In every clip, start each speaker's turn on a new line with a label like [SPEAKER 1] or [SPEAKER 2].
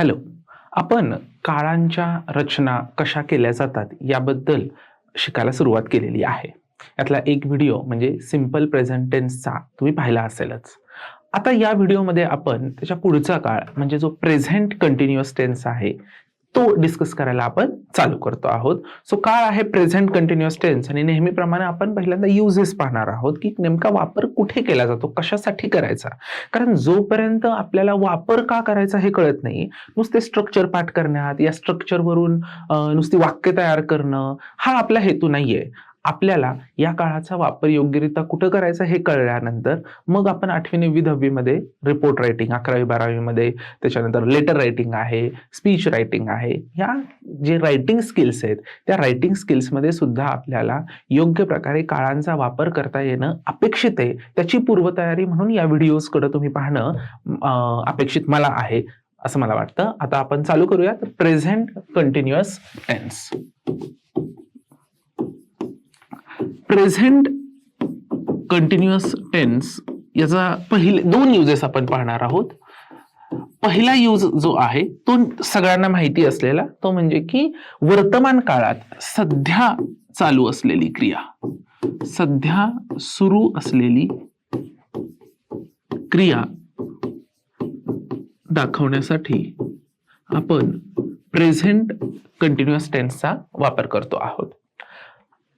[SPEAKER 1] Hello. आपण काळांच्या रचना कशा केल्या जातात याबद्दल शिकायला सुरुवात केलेली आहे. यातला एक व्हिडिओ म्हणजे सिंपल प्रेझेंट टेन्सचा तुम्ही पाहिला असेलच. आता या व्हिडिओमध्ये आपण त्याच्या पुढचा काळ म्हणजे जो प्रेझेंट कंटिन्युअस टेन्स आहे तो डिस्कस करायला आपण चालू करतो आहोत. सो काळ आहे प्रेझेंट कंटिन्युअस टेन्स आणि नेहमीप्रमाणे आपण पहिल्यांदा युजेस पाहणार आहोत की नेमका वापर कुठे केला जातो कशासाठी करायचा? कारण जोपर्यंत आपल्याला वापर का करायचा हे कळत नाही नुसते स्ट्रक्चर पाठ करण्यात या स्ट्रक्चरवरून नुसती वाक्य तयार करणं हा आपला हेतू नाहीये. आपल्याला या काळाचा वापर योग्यरित्या कुठं करायचा हे कळल्यानंतर मग आपण आठवी नववी दहावीमध्ये रिपोर्ट रायटिंग अकरावी बारावीमध्ये त्याच्यानंतर लेटर रायटिंग आहे स्पीच रायटिंग आहे. या जे रायटिंग स्किल्स आहेत त्या रायटिंग स्किल्समध्ये सुद्धा आपल्याला योग्य प्रकारे काळांचा वापर करता येणं अपेक्षित आहे. त्याची पूर्वतयारी म्हणून या व्हिडिओजकडे तुम्ही पाहणं अपेक्षित मला आहे असं मला वाटतं. आता आपण चालू करूयात. Present continuous tense present continuous tense याचा पहिले दोन युजेस आपण पाहणार आहोत. पहिला यूज जो आहे तो सगळ्यांना माहिती असलेला तो म्हणजे की वर्तमान काळात सध्या चालू असलेली क्रिया. सध्या सुरू असलेली क्रिया दाखवण्यासाठी आपण प्रेझेंट कंटिन्युअस टेन्सचा वापर करतो आहोत.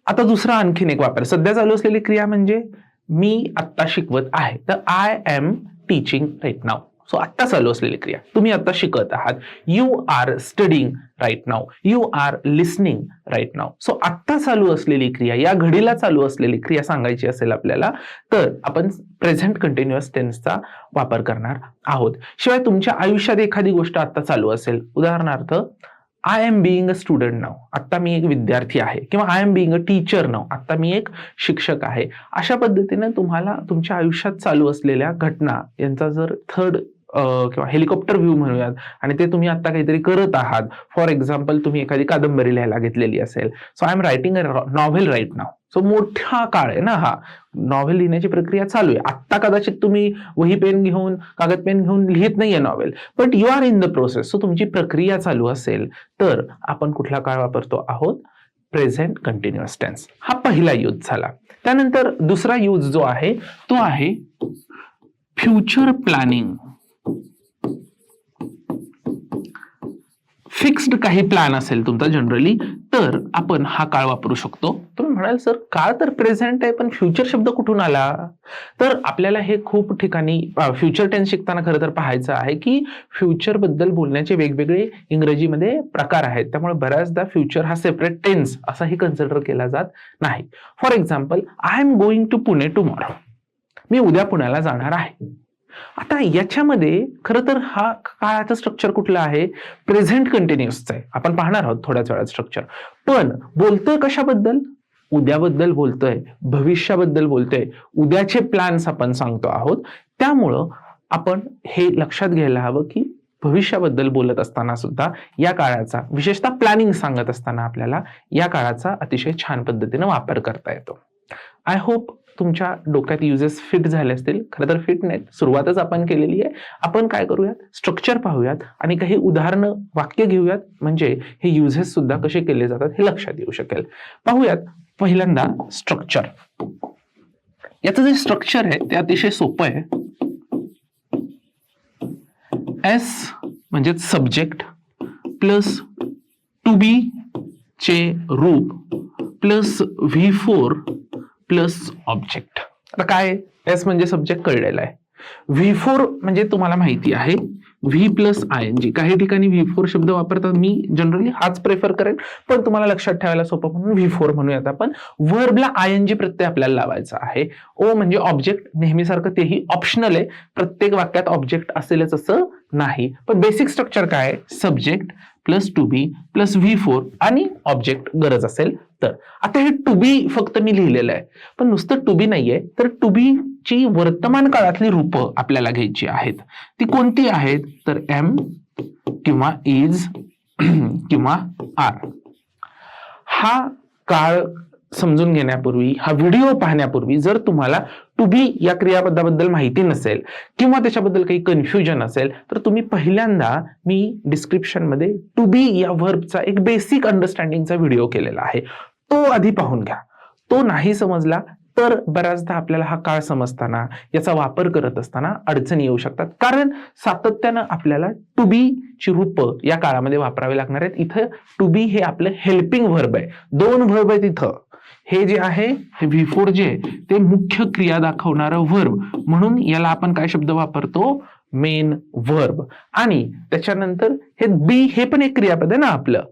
[SPEAKER 1] आता दुसरा आणखीन एक वापर. सध्या चालू असलेली क्रिया म्हणजे मी आत्ता शिकवत आहे. तर I am teaching right now so आत्ता चालू असलेली क्रिया. तुम्ही आता शिकत आहात. You are studying right now you are listening right now so आत्ता चालू असलेली क्रिया या घडीला चालू असलेली क्रिया सांगायची असेल आपल्याला तर आपण प्रेझेंट कंटिन्युअस टेन्सचा वापर करणार आहोत. शिवाय तुमच्या आयुष्यात एखादी गोष्ट आता चालू असेल. उदाहरणार्थ I am being a student now आत्ता मी एक विद्यार्थी आहे. किंवा I am being a teacher now आत्ता मी एक शिक्षक आहे. अशा पद्धतीने तुम्हाला तुमच्या आयुष्यात चालू असलेल्या घटना यांचा जर थर्ड किंवा हेलिकॉप्टर व्ह्यू म्हणूयात. आणि ते तुम्ही आता काहीतरी करत आहात. फॉर एक्झाम्पल तुम्ही एखादी कादंबरी लिहायला घेतलेली असेल. So I am writing a novel right now so मोठा काळ आहे ना हा. नॉव्हेल लिहिण्याची प्रक्रिया चालू आहे. आत्ता कदाचित तुम्ही वही पेन घेऊन कागद पेन घेऊन लिहित नाहीये novel but you are in the process so तुमची प्रक्रिया चालू असेल तर आपण कुठला काळ वापरतो आहोत? प्रेझेंट कंटिन्युअस टेन्स हा पहिला यूज झाला. त्यानंतर दुसरा यूज जो आहे तो आहे फ्युचर प्लॅनिंग फिक्स्ड काही प्लॅन असेल तुमचा जनरली तर आपण हा काळ वापरू शकतो. तुम्ही म्हणाल सर काळ तर प्रेझेंट आहे पण फ्युचर शब्द कुठून आला? तर आपल्याला हे खूप ठिकाणी फ्युचर टेन्स शिकताना खरं तर पाहायचं आहे की फ्युचरबद्दल बोलण्याचे वेगवेगळे इंग्रजीमध्ये प्रकार आहेत. त्यामुळे बऱ्याचदा फ्युचर हा सेपरेट टेन्स असाही कन्सिडर केला जात नाही. For example I am going to Pune tomorrow मी उद्या पुण्याला जाणार आहे. आता याच्यामध्ये खरं तर हा काळाचं स्ट्रक्चर कुठलं आहे? प्रेझेंट कंटिन्युअसचं आहे. आपण पाहणार आहोत थोड्याच वेळात स्ट्रक्चर पण बोलतोय कशाबद्दल? उद्याबद्दल बोलतोय भविष्याबद्दल बोलतोय उद्याचे प्लॅन्स आपण सांगतो आहोत. त्यामुळं आपण हे लक्षात घ्यायला हवं की भविष्याबद्दल बोलत असताना सुद्धा या काळाचा विशेषतः प्लॅनिंग सांगत असताना आपल्याला या काळाचा अतिशय छान पद्धतीने वापर करता येतो. आय होप तुमच्या डोक्यात युजेस फिट झाले असतील खरं तर फिट नाहीत. सुरुवातच आपण केलेली आहे. आपण काय करूयात? स्ट्रक्चर पाहूयात आणि काही उदाहरणं वाक्य घेऊयात. म्हणजे हे युजेस सुद्धा कसे केले जातात हे लक्षात येऊ शकेल. पाहूयात पहिल्यांदा स्ट्रक्चर याचं जे स्ट्रक्चर आहे ते अतिशय सोपं आहे. एस म्हणजे सब्जेक्ट प्लस टू बी चे रूप plus V four plus object. आता काय एस म्हणजे सब्जेक्ट कळलेला आहे. व्ही फोर म्हणजे तुम्हाला माहिती आहे. V plus I N G काही ठिकाणी व्ही फोर शब्द वापरतात मी जनरली हाच प्रेफर करेन. पण तुम्हाला लक्षात ठेवायला सोपं म्हणून व्ही फोर म्हणूयात आपण. वर्बला आय एन जी प्रत्यय आपल्याला लावायचा आहे. ओ म्हणजे ऑब्जेक्ट नेहमीसारखं तेही ऑप्शनल आहे. प्रत्येक वाक्यात ऑब्जेक्ट असेलच असं नाही. पण बेसिक स्ट्रक्चर काय आहे? Subject plus to be plus V four आणि ऑब्जेक्ट गरज असेल तर आता हे टू बी फक्त मी लिहिलेलं आहे. पण नुसतं टू बी नाहीये तर टू बी ची वर्तमान काळातली रूप आपल्याला घ्यायची आहेत. ती कोणती आहेत? तर एम किंवा इज किंवा आर हा काळ समजून घेण्यापूर्वी हा व्हिडिओ पाहण्यापूर्वी जर तुम्हाला टू बी या क्रियापदाबद्दल माहिती नसेल किंवा त्याच्याबद्दल काही कन्फ्युजन असेल तर तुम्ही पहिल्यांदा मी डिस्क्रिप्शनमध्ये टू बी या व्हर्बचा एक बेसिक अंडरस्टँडिंगचा व्हिडिओ केलेला आहे. तो आधी पाहून घ्या. तो नाही समजला तर बऱ्याचदा आपल्याला हा काळ समजताना याचा वापर करत असताना अडचणी येऊ शकतात. कारण सातत्यानं आपल्याला टू बी ची रूप या काळामध्ये वापरावे लागणार आहेत. इथं टू बी हे आपलं हेल्पिंग व्हर्ब आहे. दोन व्हर्ब आहेत इथं. हे जे आहे हे व्ही जे आहे, ते मुख्य क्रिया दाखवणारं व्हर्ब म्हणून याला आपण काय शब्द वापरतो? मेन व्हर्ब आणि त्याच्यानंतर हे बी हे पण एक क्रियापद आहे ना आपलं.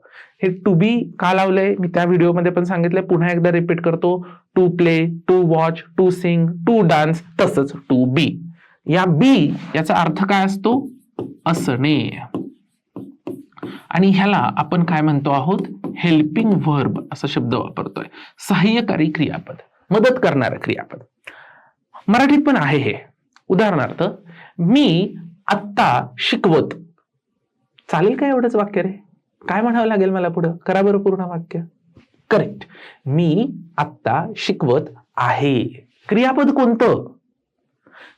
[SPEAKER 1] हे टू बी का लावलंय? मी त्या व्हिडिओमध्ये पण सांगितलंय. पुन्हा एकदा रिपीट करतो. To play to watch to sing to dance तसंच टू बी या बी याचा अर्थ काय असतो? असणे. आणि ह्याला आपण काय म्हणतो आहोत? हेल्पिंग व्हर्ब असा शब्द वापरतोय. सहाय्यकारी क्रियापद. मदत करणारं क्रियापद. मराठीत पण आहे हे. उदाहरणार्थ मी आत्ता शिकवत. चालेल का एवढंच वाक्य रे? काय म्हणावं लागेल मला पुढं? करा बरं पूर्ण वाक्य. करेक्ट मी आत्ता शिकवत आहे. क्रियापद कोणतं?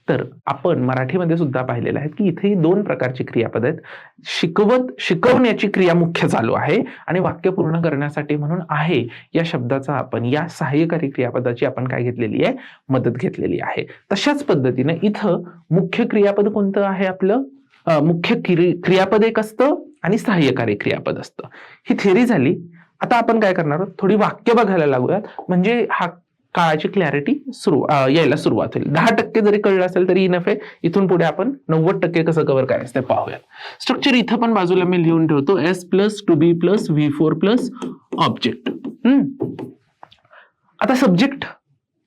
[SPEAKER 1] तर आपण मराठीमध्ये सुद्धा पाहिलेलं आहे की इथे दोन प्रकारची क्रियापद आहेत. शिकवत शिकवण्याची क्रिया मुख्य चालू आहे आणि वाक्य पूर्ण करण्यासाठी म्हणून आहे या शब्दाचा आपण या सहाय्यकारी क्रियापदाची आपण काय घेतलेली आहे? मदत घेतलेली आहे. तशाच पद्धतीने इथं मुख्य क्रियापद कोणतं आहे आपलं? मुख्य क्रि- क्रियापद एक असतं आणि सहाय्यकारी क्रियापद असतं. ही थेरी झाली. आता आपण काय करणार आहोत? थोडी वाक्य बघायला लागूयात. म्हणजे हा काळाची क्लॅरिटी सुरू यायला सुरुवात होईल. दहा टक्के जरी कळलं असेल तरी इनफ आहे. इथून पुढे आपण नव्वद टक्के कसं कव्हर करायचं ते पाहूयात. स्ट्रक्चर इथं पण बाजूला मी लिहून ठेवतो. S plus to be plus V four plus object आता सब्जेक्ट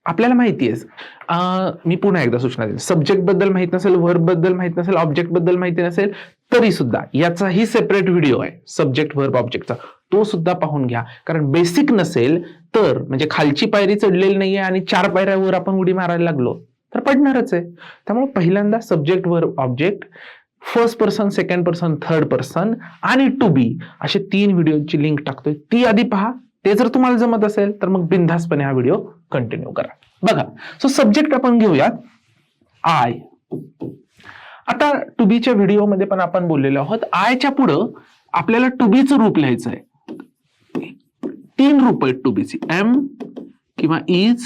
[SPEAKER 1] आपल्याला माहिती आहे. मी पुन्हा एकदा सूचना देईन. सब्जेक्टबद्दल माहीत नसेल वर्बबद्दल माहीत नसेल ऑब्जेक्टबद्दल माहिती नसेल तरी सुद्धा याचाही सेपरेट व्हिडिओ आहे सब्जेक्ट वर्ब ऑब्जेक्टचा तो सुद्धा पाहून घ्या. कारण बेसिक नसेल तर म्हणजे खालची पायरी चढलेली नाहीये आणि चार पायऱ्यावर आपण उडी मारायला लागलो तर पडणारच आहे. त्यामुळे पहिल्यांदा subject verb object first person second person third person आणि टू बी असे तीन व्हिडिओची लिंक टाकतोय. ती आधी पहा. ते जर तुम्हाला जमत असेल तर मग बिनधास्तपणे हा व्हिडिओ कंटिन्यू करा. बघा. सो सब्जेक्ट आपण घेऊयात. आय आता टू बीच्या व्हिडिओमध्ये पण आपण बोललेलो आहोत. आयच्या पुढं आपल्याला टू बीचं रूप लिहायचं आहे. तीन रूप आहेत टू बीची एम किंवा इज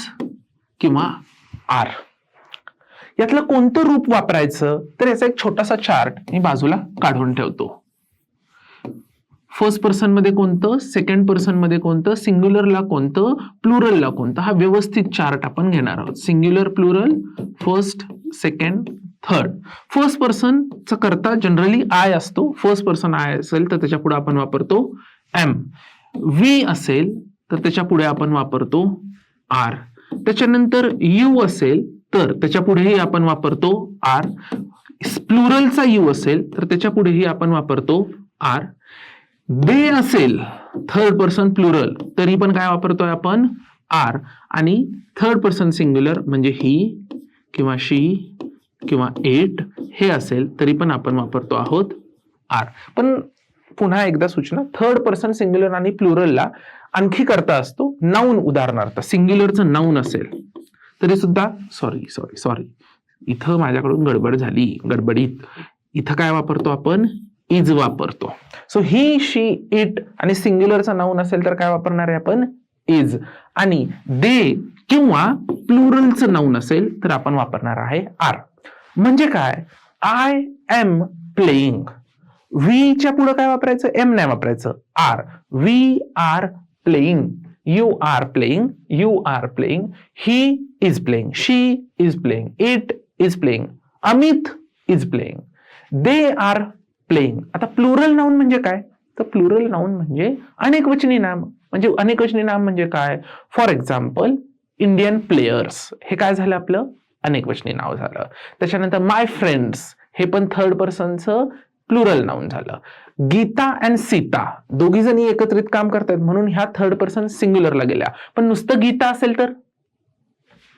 [SPEAKER 1] किंवा आर यातलं कोणतं रूप वापरायचं? तर याचा एक छोटासा चार्ट मी बाजूला काढून ठेवतो. फर्स्ट पर्सनमध्ये कोणतं? सेकंड पर्सनमध्ये कोणतं? सिंग्युलरला कोणतं? प्लुरलला कोणतं? हा व्यवस्थित चार्ट आपण घेणार आहोत. Singular plural first second third first पर्सनचा करता जनरली आय असतो. फर्स्ट पर्सन आय असेल तर त्याच्या पुढे आपण वापरतो एम वी असेल तर त्याच्या पुढे आपण वापरतो आर त्याच्यानंतर यू असेल तर त्याच्या पुढेही आपण वापरतो आर प्लुरलचा यू असेल तर त्याच्या पुढेही आपण वापरतो आर दे असेल थर्ड पर्सन प्लुरल तरी पण काय वापरतोय आपण? आर आणि थर्ड पर्सन सिंग्युलर म्हणजे ही किंवा शी किंवा एट हे असेल तरी पण आपण वापरतो आहोत आर. पण पुन्हा एकदा सूचना थर्ड पर्सन सिंग्युलर आणि प्लुरलला आणखी करता असतो नाऊन उदाहरणार्थ. सिंग्युलरचं नाऊन असेल तरी सुद्धा सॉरी सॉरी सॉरी इथं माझ्याकडून गडबड झाली गडबडीत. इथं काय वापरतो आपण? इज वापरतो. सो ही शी इट आणि सिंग्युलरचं नाऊन असेल तर काय वापरणार आहे आपण? इज आणि दे किंवा प्लुरलचं नाऊन असेल तर आपण वापरणार आहे आर. म्हणजे काय? आय एम प्लेईंग च्या पुढे काय वापरायचं? एम नाही वापरायचं. Are we are playing you are playing you are playing he is playing she is playing it is playing Amit is playing they are playing आता प्लुरल नाऊन म्हणजे काय? तर प्लुरल नाऊन म्हणजे अनेकवचनी नाम. म्हणजे अनेकवचनी नाम म्हणजे काय? फॉर एक्झाम्पल इंडियन प्लेयर्स हे काय झालं आपलं? अनेकवचनी नाव झालं. त्याच्यानंतर माय फ्रेंड्स हे पण थर्ड पर्सनचं प्लुरल नाऊन झालं. गीता अँड सीता दोघी जणी एकत्रित काम करतात म्हणून ह्या थर्ड पर्सन सिंग्युलरला गेल्या. पण नुसतं गीता असेल तर?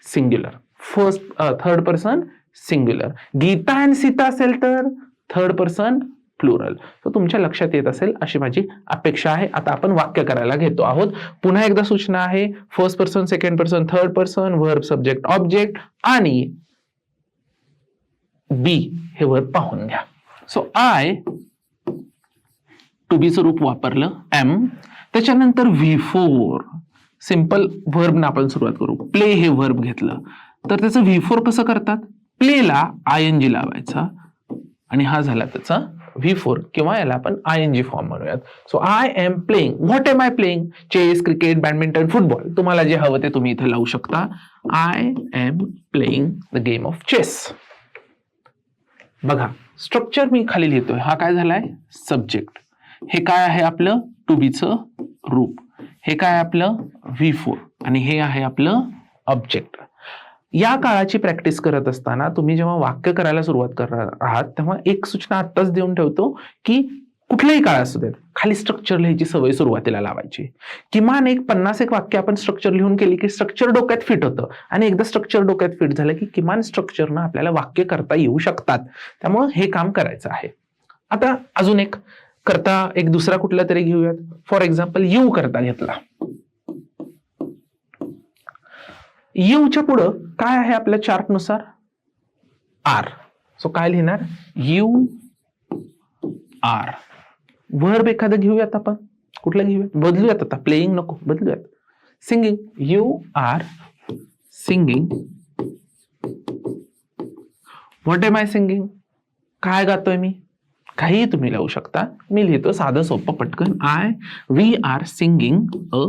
[SPEAKER 1] Singular first third person singular Gita and Sita असेल तर? थर्ड पर्सन प्लुरल तर तुमच्या लक्षात येत असेल अशी माझी अपेक्षा आहे. आता आपण वाक्य करायला घेतो आहोत. पुन्हा एकदा सूचना आहे. First person second person third person verb subject object आणि बी हे वर्ब पाहून घ्या. सो आय टू बीचं रूप वापरलं एम त्याच्यानंतर व्ही फोर सिंपल व्हर्ब आपण सुरुवात करू. प्ले हे व्हर्ब घेतलं. तर त्याचं व्ही फोर कसं करतात? प्लेला आय एन जी लावायचा. आणि हा झाला त्याचा व्ही फोर किंवा याला आपण आय एन जी फॉर्म म्हणूयात. So I am playing what am I playing chess cricket badminton football तुम्हाला जे हवं ते तुम्ही इथे लावू शकता. I am playing the game of chess बघा स्ट्रक्चर मी खाली लिहितोय. हा काय झालाय? सब्जेक्ट हे काय आहे आपलं? टू बीचं रूप. हे काय आपलं? व्ही फोर आणि हे आहे आपलं ऑब्जेक्ट या काळाची प्रॅक्टिस करत असताना तुम्ही जेव्हा वाक्य करायला सुरुवात करणार आहात तेव्हा एक सूचना आत्ताच देऊन ठेवतो की कुठल्याही काळ असू देत खाली स्ट्रक्चर लिहायची सवय सुरुवातीला लावायची. किमान एक पन्नास एक वाक्य आपण स्ट्रक्चर लिहून केली की स्ट्रक्चर डोक्यात फिट होतं. आणि एकदा स्ट्रक्चर डोक्यात फिट झालं की किमान स्ट्रक्चरनं आपल्याला वाक्य करता येऊ शकतात. त्यामुळं हे काम करायचं आहे. आता अजून एक करता एक दुसरा कुठला तरी घेऊयात. फॉर एक्झाम्पल यू करता घेतला. यूच्या पुढं काय आहे आपल्या चार्टनुसार आर सो काय लिहिणार? यू आर व्हर्ब एखादं घेऊयात आपण? कुठलं घेऊयात? बदलूयात आता. प्लेईंग नको. बदलूयात. Singing you are singing what am I singing काय गातोय मी? काही तुम्ही लावू शकता. मी लिहितो साधं सोपं पटकन. I we are singing a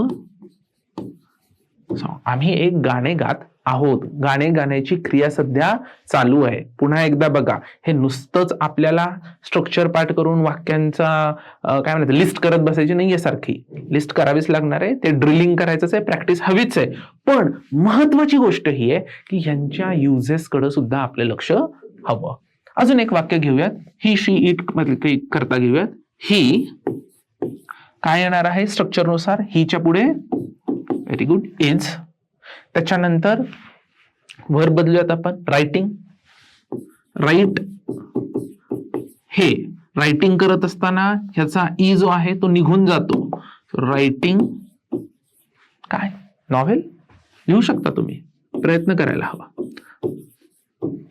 [SPEAKER 1] आम्ही एक गाणे गात आहोत. गाणे गाण्याची क्रिया सध्या चालू आहे. पुन्हा एकदा बघा. हे नुसतंच आपल्याला स्ट्रक्चर पाठ करून वाक्यांचा काय म्हणतात लिस्ट करत बसायची नाहीये सारखी. लिस्ट करावीच लागणार आहे. ते ड्रिलिंग करायचंच आहे. प्रॅक्टिस हवीच आहे. पण महत्वाची गोष्ट ही आहे की ह्यांच्या युजेसकडे सुद्धा आपलं लक्ष हवं. अजून एक वाक्य घेऊयात. ही शी इट मधले काही करता घेऊयात. ही काय येणार आहे? स्ट्रक्चरनुसार हिच्या पुढे व्हेरी गुड इज त्याच्यानंतर वर बदलूयात आपण. रायटिंग राईट हे रायटिंग करत असताना ह्याचा ई जो आहे तो निघून जातो. रायटिंग काय? नॉव्हेल लिहू शकता तुम्ही. प्रयत्न करायला हवा.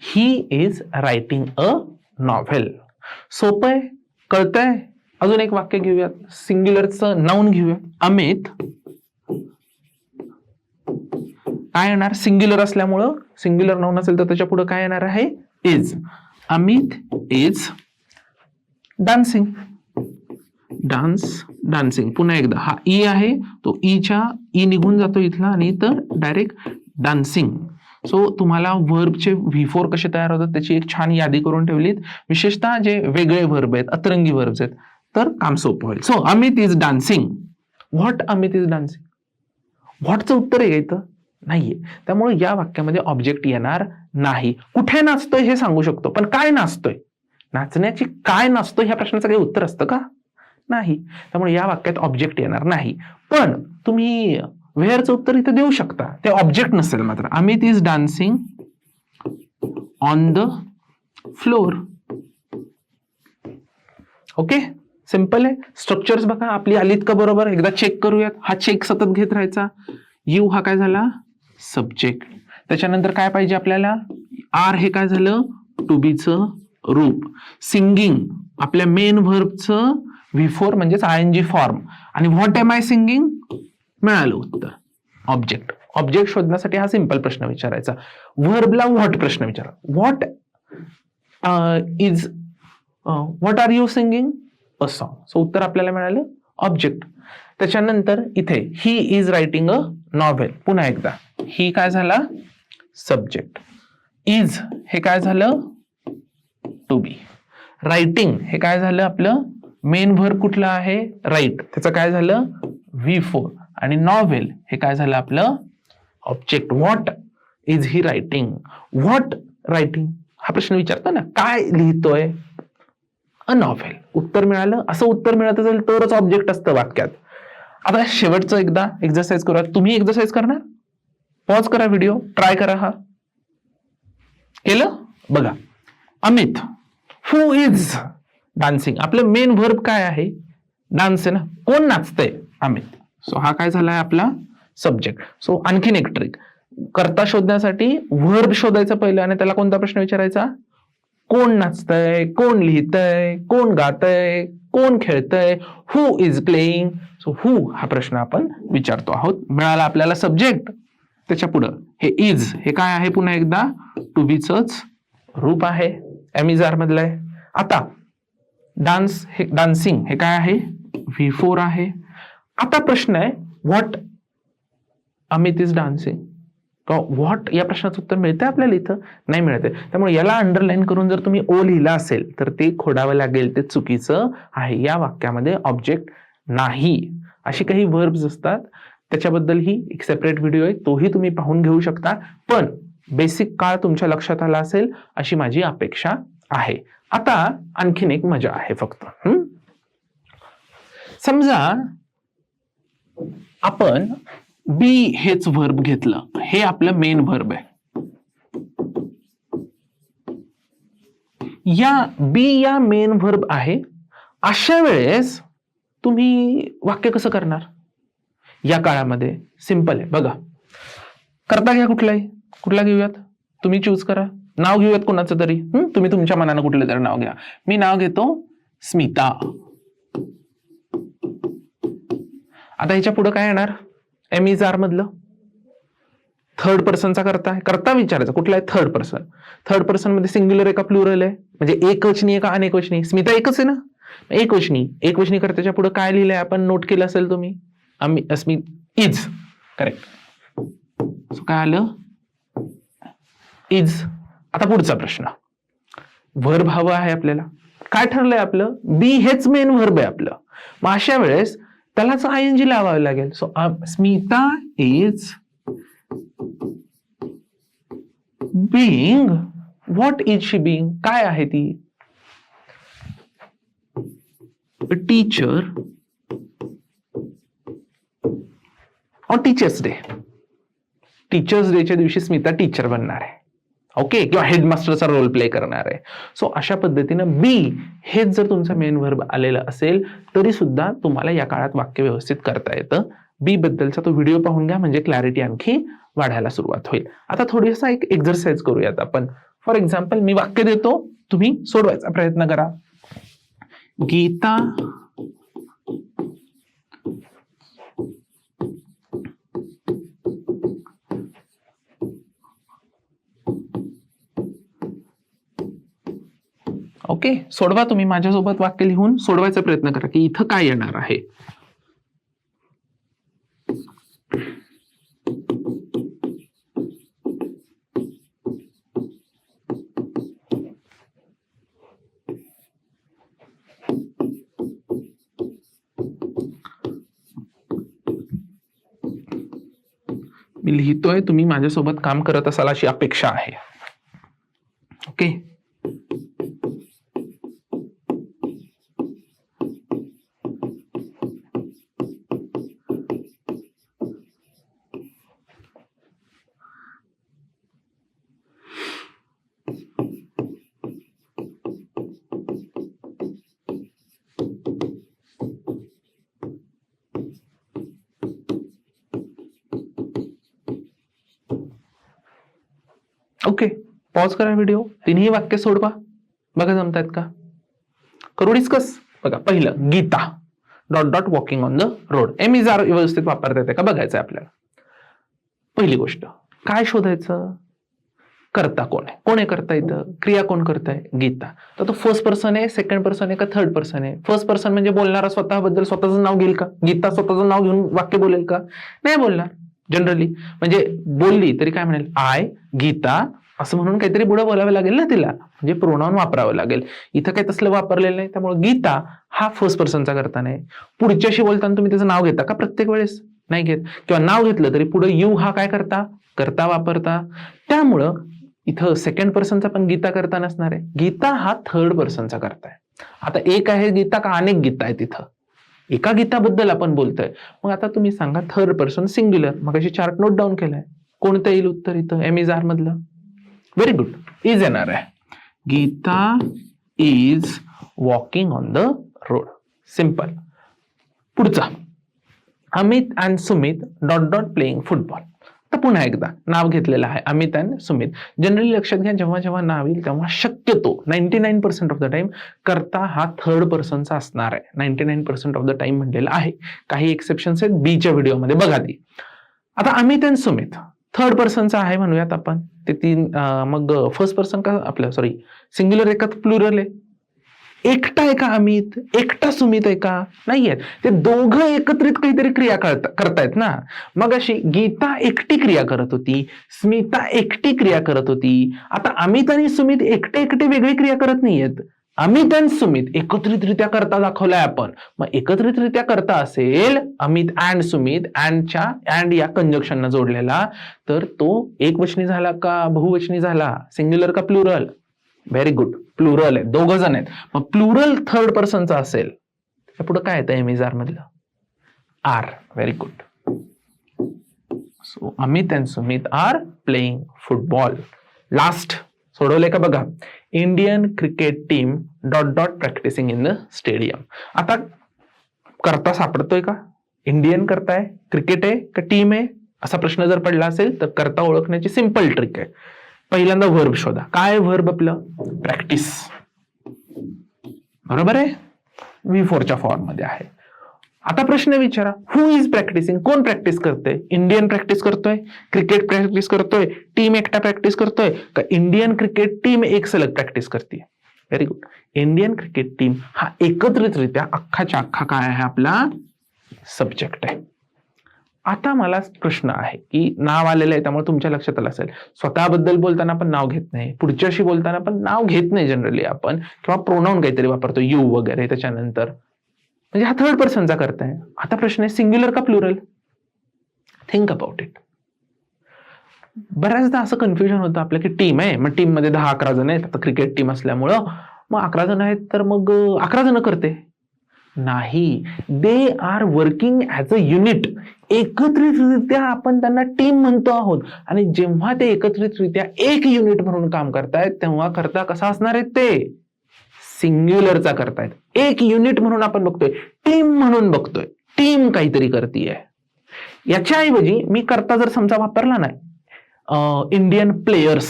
[SPEAKER 1] He is writing a novel सोपं आहे कळतंय. अजून एक वाक्य घेऊयात. सिंग्युलरचं नाऊन घेऊयात. अमित. काय येणार? सिंग्युलर असल्यामुळं सिंग्युलर नाऊन असेल तर त्याच्या पुढे काय येणार आहे? Is Amit is dancing dance dancing पुन्हा एकदा हा ई आहे तो ईच्या ई e निघून जातो इथला आणि तर डायरेक्ट डान्सिंग सो तुम्हाला व्हर्बचे व्ही फोर कसे तयार होतात त्याची एक छान यादी करून ठेवलीत. विशेषतः जे वेगळे व्हर्ब आहेत अतरंगी व्हर्ब्स आहेत तर काम सोपं होईल. So Amit is dancing what Amit is dancing व्हॉटचं उत्तर आहे इथं? नाहीये त्यामुळे या वाक्यामध्ये ऑब्जेक्ट येणार नाही. कुठे नाचतोय हे सांगू शकतो पण काय नाचतोय? नाचण्याची काय नाचतोय ह्या प्रश्नाचं काही उत्तर असतं का? नाही. त्यामुळे या वाक्यात ऑब्जेक्ट येणार नाही. पण तुम्ही वेअरचं उत्तर इथे देऊ शकता. ते ऑब्जेक्ट नसेल मात्र. Amit is dancing on the floor okay simple आहे. स्ट्रक्चर्स बघा. आपली आलीत का बरोबर? एकदा चेक करूयात. हा चेक सतत घेत राहायचा. यू हा काय झाला? सब्जेक्ट त्याच्यानंतर काय पाहिजे आपल्याला? आर हे काय झालं? टू बीचं रूप. सिंगिंग आपल्या मेन व्हर्बचं व्ही फोर म्हणजेच आय एन जी फॉर्म आणि व्हॉट एम आय सिंगिंग मिळालं उत्तर. ऑब्जेक्ट ऑब्जेक्ट शोधण्यासाठी हा सिंपल प्रश्न विचारायचा. व्हर्बला व्हॉट प्रश्न विचारा. What is what are you singing a song so उत्तर आपल्याला मिळालं ऑब्जेक्ट त्याच्यानंतर इथे he is writing a novel पुन्हा एकदा. ही काय झाला? सब्जेक्ट इज हे काय झालं? टू बी रायटिंग हे काय झालं आपलं? मेन भर कुठलं आहे? राईट त्याचं काय झालं? व्ही फोर आणि नॉव्हेल हे काय झालं आपलं? Object what is he writing what writing हा प्रश्न विचारतो ना. काय लिहितोय? अ नॉव्हेल उत्तर मिळालं? असं उत्तर मिळत असेल तरच ऑब्जेक्ट असतं वाक्यात. आता शेवटचं एकदा एक्झरसाइज करूया. तुम्ही एक्झरसाइज करणार? पॉज करा व्हिडिओ ट्राय करा हा. केलं? बघा. अमित हु इज डान्सिंग आपलं मेन व्हर्ब काय आहे? डान्स आहे ना? कोण नाचतंय? अमित. सो हा काय झालाय आपला सब्जेक्ट सो आणखीन एक ट्रिक करता शोधण्यासाठी व्हर्ब शोधायचा पहिलं आणि त्याला कोणता प्रश्न विचारायचा? कोण नाचतंय? कोण लिहितंय? कोण गातंय? कोण खेळतंय? Who is playing so who हा प्रश्न आपण विचारतो आहोत. मिळाला आपल्याला सब्जेक्ट त्याच्या पुढं. हे इज हे काय आहे पुन्हा एकदा? टू बीचच रूप आहे. एमिजार मधलं आहे. आता डान्स हे डान्सिंग हे काय आहे? व्ही फोर आहे. आता प्रश्न आहे what Amit is dancing what या प्रश्नाचं उत्तर मिळतंय आपल्याला इथं? नाही मिळते त्यामुळे याला अंडरलाईन करून जर तुम्ही ओ लिहिला असेल तर ते खोडावं लागेल ते चुकीचं आहे. या वाक्यामध्ये ऑब्जेक्ट नाही. अशी काही वर्ब्स असतात. त्याच्याबद्दलही एक सेपरेट व्हिडिओ आहे. तोही तुम्ही पाहून घेऊ शकता. पण बेसिक काळ तुमच्या लक्षात आला असेल अशी माझी अपेक्षा आहे. आता आणखीन एक मजा आहे फक्त. हम्म? समजा आपण बी हेच व्हर्ब घेतलं. हे आपलं मेन व्हर्ब आहे. या बी या मेन व्हर्ब आहे. अशा वेळेस तुम्ही वाक्य कसं करणार? या काळामध्ये सिंपल आहे. बघा. करता घ्या कुठलाही? कुठला घेऊयात? तुम्ही चूज करा. नाव घेऊयात कोणाचं तरी? तुम्ही तुमच्या मनानं कुठलं तरी नाव घ्या. मी नाव घेतो स्मिता. आता ह्याच्या पुढे काय येणार? एम इज आर मधलं थर्ड पर्सनचा करता करता विचारायचा. कुठला आहे? थर्ड पर्सन थर्ड पर्सनमध्ये सिंग्युलर आहे का प्लुरल आहे? म्हणजे एकवचनी आहे का अनेकवचनी? स्मिता एकच आहे ना? एकवचनी. एकवचनी करताच्या पुढे काय लिहिलंय? आपण नोट केलं असेल तुम्ही. आम्ही अस्मी इज करेक्ट काय आलं? इज. आता पुढचा प्रश्न. व्हर्ब हवं आहे आपल्याला. काय ठरलंय आपलं? बी हेच मेन व्हर्ब आहे आपलं. मग अशा वेळेस त्यालाच आय एन जी लावावं लागेल. So Smita is being what is she being काय आहे ती? Teacher on teachers day teachers डेच्या दिवशी स्मिता टीचर बनणार आहे. ओके किंवा हेडमास्टरचा रोल प्ले करणार आहे. सो अशा पद्धतीनं बी हेच जर तुमचं मेन व्हर्ब आलेलं असेल तरी सुद्धा तुम्हाला या काळात वाक्य व्यवस्थित करता येतं. बी बद्दलचा तो व्हिडिओ पाहून घ्या म्हणजे क्लॅरिटी आणखी वाढायला सुरुवात होईल. आता थोडीसा एक एक्झरसाइज करूयात आपण. फॉर एक्झाम्पल मी वाक्य देतो तुम्ही सोडवायचा प्रयत्न करा. गीता ओके? सोडवा तुम्ही माझ्यासोबत वाक्य लिहून सोडवायचा प्रयत्न करा की इथं काय येणार आहे. मी लिहितोय तुम्ही माझ्यासोबत काम करत असाल अशी अपेक्षा आहे. पॉज करा व्हिडिओ तिन्ही वाक्य सोडवा. बघा जमतायत का? करू डिस्कस बघा पहिलं Gita. Dot dot walking on the road am is are व्यवस्थित वापरता येते का? बघायचं आहे आपल्याला. पहिली गोष्ट काय शोधायचं? करता कोण आहे? कोण आहे करता येतं क्रिया कोण करताय? गीता. तर तो फर्स्ट पर्सन आहे सेकंड पर्सन आहे का थर्ड पर्सन आहे? फर्स्ट पर्सन म्हणजे बोलणारा स्वतःबद्दल स्वतःचं नाव घेईल का? गीता स्वतःचं नाव घेऊन वाक्य बोलेल का? नाही बोलणार जनरली म्हणजे बोलली तरी काय म्हणेल? आय गीता असं म्हणून काहीतरी पुढे बोलावं लागेल ना तिला. म्हणजे प्रोनाऊन वापरावं लागेल. इथं काही तसलं वापरलेलं नाही त्यामुळे गीता हा फर्स्ट पर्सनचा करता नाही. पुढच्याशी बोलताना तुम्ही त्याचं नाव घेता का प्रत्येक वेळेस? नाही घेत. किंवा नाव घेतलं तरी पुढे यू हा काय करता? करता वापरता. त्यामुळं इथं सेकंड पर्सनचा पण गीता करता नसणार आहे. गीता हा थर्ड पर्सनचा करताय. आता एक आहे गीता का अनेक गीता आहे तिथं एका गीताबद्दल आपण बोलतोय. मग आता तुम्ही सांगा थर्ड पर्सन सिंग्युलर मग अशी चार्ट नोट डाऊन केलाय. कोणतं येईल उत्तर इथं? एम इज आर मधलं? व्हेरी गुड इज येणार आहे Gita is walking on the road simple पुढचा. Amit and Sumit dot dot playing football तर पुन्हा एकदा नाव घेतलेलं आहे अमित अँड सुमित. जनरली लक्षात घ्या जेव्हा जेव्हा नाव येईल तेव्हा शक्यतो ninety nine percent of the time करता हा थर्ड पर्सनचा असणार आहे. Ninety nine percent of the time म्हणलेला आहे. काही एक्सेप्शन्स आहेत बीच्या व्हिडिओमध्ये बघा ती. आता अमित अँड सुमित. थर्ड पर्सनचा आहे म्हणूयात आपण. ते तीन मग फर्स्ट पर्सन का आपल्या सॉरी सिंग्युलर आहे का प्लुरल आहे? एकटा आहे का अमित? एकटा सुमित आहे का? नाहीये. ते दोघं एकत्रित काहीतरी क्रिया करत करतायत ना. मग अशी गीता एकटी क्रिया करत होती स्मिता एकटी क्रिया करत होती. आता अमित आणि सुमित एकटे एकटे वेगळी क्रिया करत नाहीयेत. अमित अँड सुमित एकत्रितरित्या करता दाखवलाय आपण. मग एकत्रितरित्या करता असेल अमित अँड सुमित अँडच्या अँड या कंजक्शनला जोडलेला तर तो एक वचनी झाला का बहुवचनी झाला? सिंग्युलर का प्लुरल व्हेरी गुड प्लुरल आहे. दोघ जण आहेत. मग प्लुरल थर्ड पर्सनचा असेल. पुढे काय येतं एमिजार मधलं? Are very good so Amit and Sumit are playing football last सोडवलंय का बघा? Indian cricket team dot dot practising in the stadium आता करता सापडतोय का? इंडियन करताय? क्रिकेट आहे का टीम आहे? असा प्रश्न जर पडला असेल तर करता ओळखण्याची सिंपल ट्रिक आहे. पहिल्यांदा व्हर्ब शोधा. काय व्हर्ब आपलं? प्रॅक्टिस बरोबर आहे? व्ही फोरच्या फॉर्ममध्ये आहे. आता प्रश्न विचारा. हु इज प्रॅक्टिसिंग कोण प्रॅक्टिस करतोय? इंडियन प्रॅक्टिस करतोय? क्रिकेट प्रॅक्टिस करतोय? टीम एकटा प्रॅक्टिस करतोय? का इंडियन क्रिकेट टीम एक सलग प्रॅक्टिस करते very good Indian cricket team हा एकत्रितरित्या अख्खाच्या अख्खा काय आहे आपला? सब्जेक्ट आहे. आता मला प्रश्न आहे की नाव आलेलं आहे त्यामुळे तुमच्या लक्षात आलं असेल. स्वतःबद्दल बोलताना पण नाव घेत नाही. पुढच्याशी बोलताना पण नाव घेत नाही जनरली आपण. किंवा प्रोनाऊन काहीतरी वापरतो. यू वगैरे त्याच्यानंतर. म्हणजे हा थर्ड पर्सनचा करताय. आता प्रश्न आहे सिंग्युलर का प्लुरल थिंक अबाउट इट बऱ्याचदा असं कन्फ्युजन होतं आपलं की टीम आहे मग टीममध्ये दहा अकरा जण आहेत. आता क्रिकेट टीम असल्यामुळं मग अकरा जण आहेत तर मग अकरा जण करते. नाही. They are working as a unit एकत्रितरित्या आपण त्यांना टीम म्हणतो आहोत. आणि जेव्हा ते एकत्रितरित्या एक युनिट म्हणून काम करतायत तेव्हा करता कसा असणार आहे ते? सिंग्युलरचा करतायत. एक युनिट म्हणून आपण बघतोय टीम म्हणून बघतोय. टीम काहीतरी करतीये. याच्याऐवजी मी करता जर समजा वापरला नाही इंडियन प्लेयर्स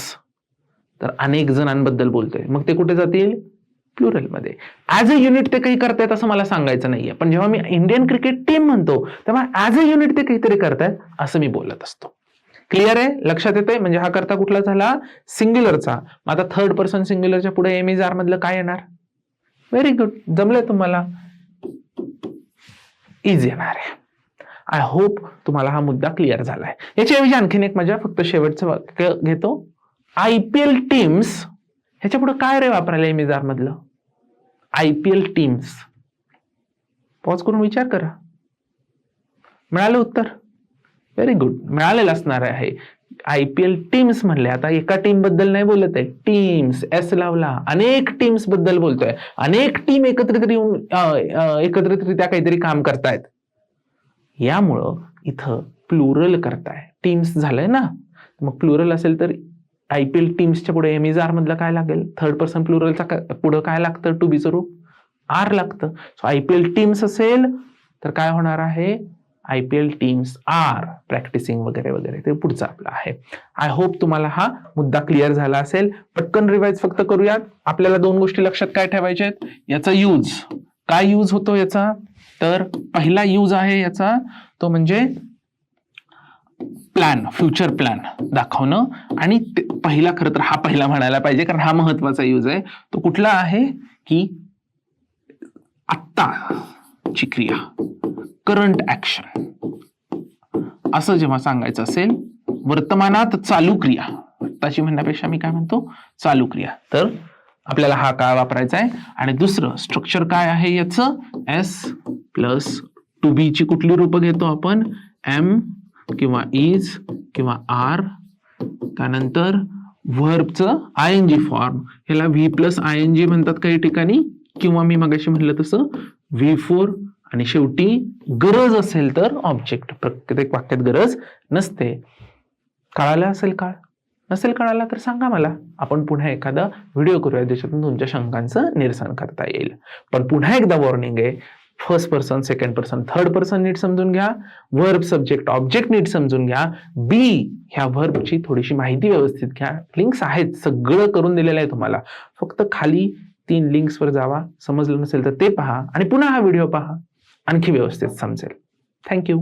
[SPEAKER 1] तर अनेक जणांबद्दल बोलतोय. मग ते कुठे जातील? प्लुरलमध्ये. अ युनिट ते काही करतायत असं मला सांगायचं नाहीये. पण जेव्हा मी इंडियन क्रिकेट टीम म्हणतो तेव्हा ॲज अ युनिट ते काहीतरी करतायत असं मी बोलत असतो. क्लिअर आहे? लक्षात येते म्हणजे हा करता कुठला झाला? सिंग्युलरचा मग आता थर्ड पर्सन सिंग्युलरच्या पुढे एम इज आर मधलं काय येणार? व्हेरी गुड जमलंय तुम्हाला? इझी येणार आहे. आय होप तुम्हाला हा मुद्दा क्लिअर झालाय. याच्याऐवजी आणखीन एक मजा फक्त शेवटचं वाक्य घेतो. आय पी एल टीम्स ह्याच्या पुढे काय रे वापरायला एम मधलं? I P L teams pause करून विचार करा. मिळालं उत्तर? व्हेरी गुड मिळालेलं असणार आहे. आय पी एल टीम्स म्हणले. आता एका टीमबद्दल नाही बोलत आहे. टीम्स एस लावला. अनेक टीम्सबद्दल बोलतोय. अनेक टीम एकत्रित येऊन एकत्रितरित्या काहीतरी काम करतायत. यामुळं इथं प्लुरल करताय. टीम्स झालंय ना? मग प्लुरल असेल तर आय पी एल टीम्सच्या पुढे एम इज आर मधलं काय लागेल? थर्ड पर्सन प्लुरलचा पुढं काय लागतं? टू बीचं रूप आर लागतं. So I P L teams असेल तर काय होणार आहे? I P L teams are practising वगैरे वगैरे. ते पुढचं आपलं आहे. आय होप तुम्हाला हा मुद्दा क्लिअर झाला असेल. पटकन रिवाइज फक्त करूयात. आपल्याला दोन गोष्टी लक्षात काय ठेवायच्या आहेत? याचा यूज काय यूज होतो याचा? तर पहिला यूज आहे याचा तो म्हणजे प्लॅन फ्युचर प्लॅन दाखवणं. आणि पहिला खरं तर हा पहिला म्हणायला पाहिजे कारण हा महत्त्वाचा यूज आहे. तो कुठला आहे? की ची क्रिया. Current action. असं जेव्हा सांगायचं असेल वर्तमानात चालू क्रिया. आत्ताची म्हणण्यापेक्षा मी काय म्हणतो चालू क्रिया. तर आपल्याला हा काय वापरायचा आहे. आणि दुसरं स्ट्रक्चर काय आहे याचं? एस प्लस टू बी ची कुठली रूप घेतो आपण? एम किंवा इज किंवा आर त्यानंतर व्हर्बचं आय एन जी फॉर्म ह्याला V plus I N G म्हणतात काही ठिकाणी. किंवा मी मगाशी म्हणलं तसं व्ही फोर आणि शेवटी गरज असेल तर ऑब्जेक्ट प्रत्येक वाक्यात गरज नसते. कळालं असेल काळ नसेल कळाला तर सांगा मला. आपण पुन्हा एखादा व्हिडिओ करूया ज्याच्यातून तुमच्या शंकांचं निरसन करता येईल. पण पुन्हा एकदा वॉर्निंग आहे. First person second person third person नीट समजून घ्या. वर्ब सब्जेक्ट ऑब्जेक्ट नीट समजून घ्या. बी ह्या वर्बची थोडीशी माहिती व्यवस्थित घ्या. लिंक्स आहेत. सगळं करून दिलेलं आहे तुम्हाला. फक्त खाली तीन लिंक्सवर जावा समजलं नसेल तर ते पहा आणि पुन्हा हा व्हिडिओ पहा. आणखी व्यवस्थित समजेल. थँक्यू